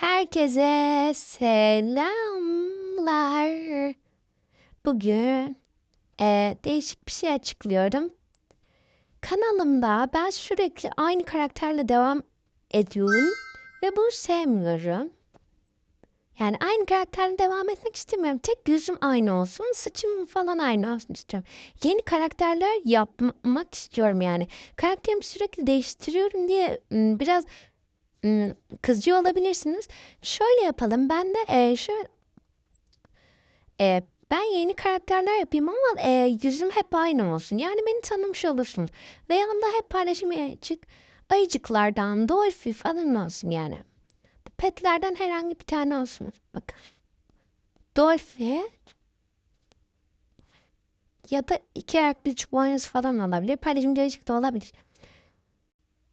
Herkese selamlar. Bugün eee, değişik bir şey açıklıyorum. Kanalımda ben sürekli aynı karakterle devam ediyorum ve bunu sevmiyorum. Yani aynı karakterle devam etmek istemiyorum. Tek yüzüm aynı olsun, saçım falan aynı olsun istiyorum. Yeni karakterler yapmak istiyorum yani. Karakterimi sürekli değiştiriyorum diye biraz kızıyor olabilirsiniz. Şöyle yapalım. Ben de e, şu e, ben yeni karakterler yapayım ama e, yüzüm hep aynı olsun. Yani beni tanımış olursunuz. Ve yanımda hep paylaşım açık ayıcıklardan, Dolphy falan olsun yani. Petlerden herhangi bir tane olsun. Bakın. Dolphy ya da iki ayaklı boynuz falan olabilir. Paylaşımcı ayıcık da olabilir.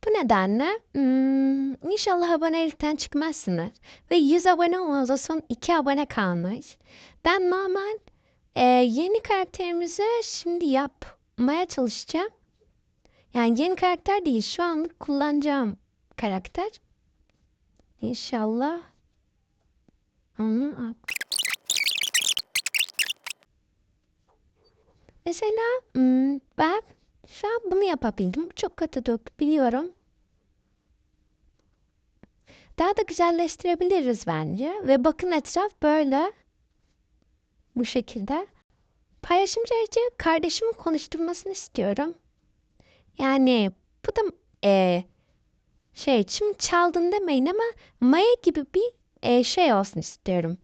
Bu nedenle hmm, inşallah abonelikten çıkmazsınız. Ve 100 abone olmanıza son 2 abone kalmış. Ben normal e, yeni karakterimizi şimdi yapmaya çalışacağım. Yani yeni karakter değil şu anlık kullanacağım karakter. İnşallah. Onu Mesela hmm, ben şu an bunu yapabildim. Çok kötü dök biliyorum. Daha da güzelleştirebiliriz bence. Ve bakın etraf böyle. Bu şekilde. Paylaşımcı ayrıca kardeşimin konuşturmasını istiyorum. Yani bu da e, şey şimdi çaldın demeyin ama Maya gibi bir e, şey olsun istiyorum.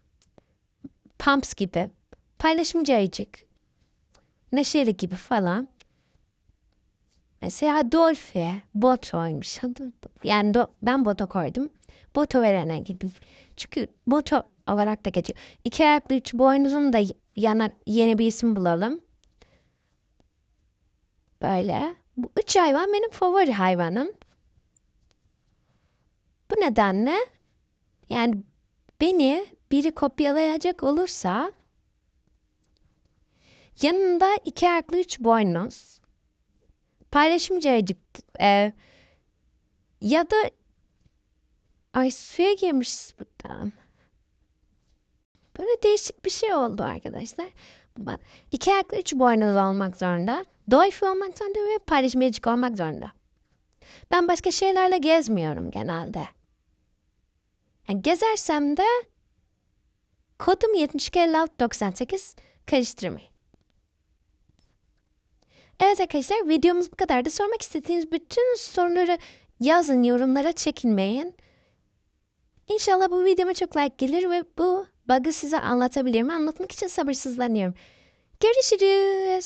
Pumps gibi. Paylaşımcı ayıcık. Neşeli gibi falan. Mesela Dolphy, Boto'ymuş. Yani do, ben Boto koydum. Boto verene gidip. Çünkü Boto olarak da geçiyor. İki ayaklı üç boynuzun da yana yeni bir isim bulalım. Böyle. Bu üç hayvan benim favori hayvanım. Bu nedenle yani beni biri kopyalayacak olursa yanında iki ayaklı üç boynuz paylaşımcı e, ya da ay suya girmişiz buradan. Böyle değişik bir şey oldu arkadaşlar. Bak, iki ayaklı üç boynuz olmak zorunda. Dolphy olmak zorunda ve paylaşımcı ayıcık olmak zorunda. Ben başka şeylerle gezmiyorum genelde. Yani gezersem de kodum 725698 karıştırmayın. Evet arkadaşlar videomuz bu kadardı. Sormak istediğiniz bütün soruları yazın yorumlara çekinmeyin. İnşallah bu videoma çok like gelir ve bu bug'ı size anlatabilirim. Anlatmak için sabırsızlanıyorum. Görüşürüz.